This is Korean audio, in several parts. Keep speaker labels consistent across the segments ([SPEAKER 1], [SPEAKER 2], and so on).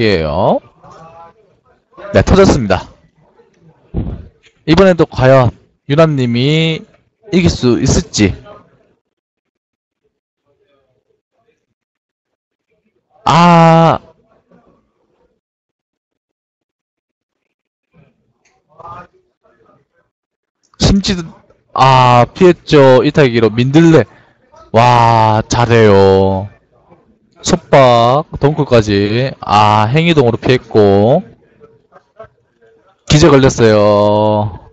[SPEAKER 1] 이에요. 네, 터졌습니다. 이번에도 과연 유나님이 이길 수 있을지. 아, 심지도, 아, 피했죠. 이타기로 민들레. 와, 잘해요. 속박, 덩크까지. 아, 행이동으로 피했고. 기절 걸렸어요.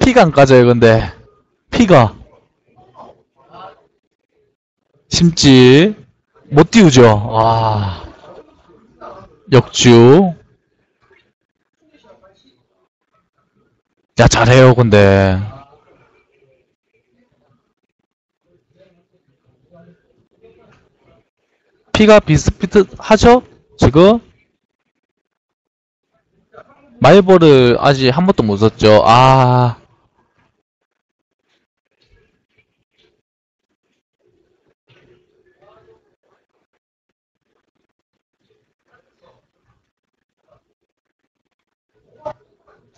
[SPEAKER 1] 피가 안 까져요, 근데. 피가. 심지. 못 띄우죠. 와. 역주. 야, 잘해요, 근데. 피가 비슷비슷하죠? 지금? 마이볼을 아직 한 번도 못 썼죠. 아.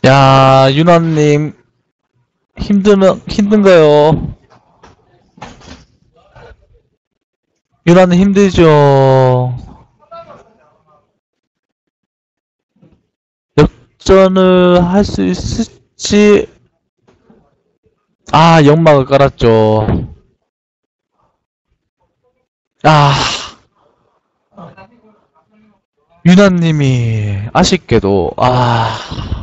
[SPEAKER 1] 야, 유나님, 힘든, 힘든가요? 유나는 힘들죠. 역전을 할 수 있을지. 아, 연막을 깔았죠. 아. 유나님이 아쉽게도, 아.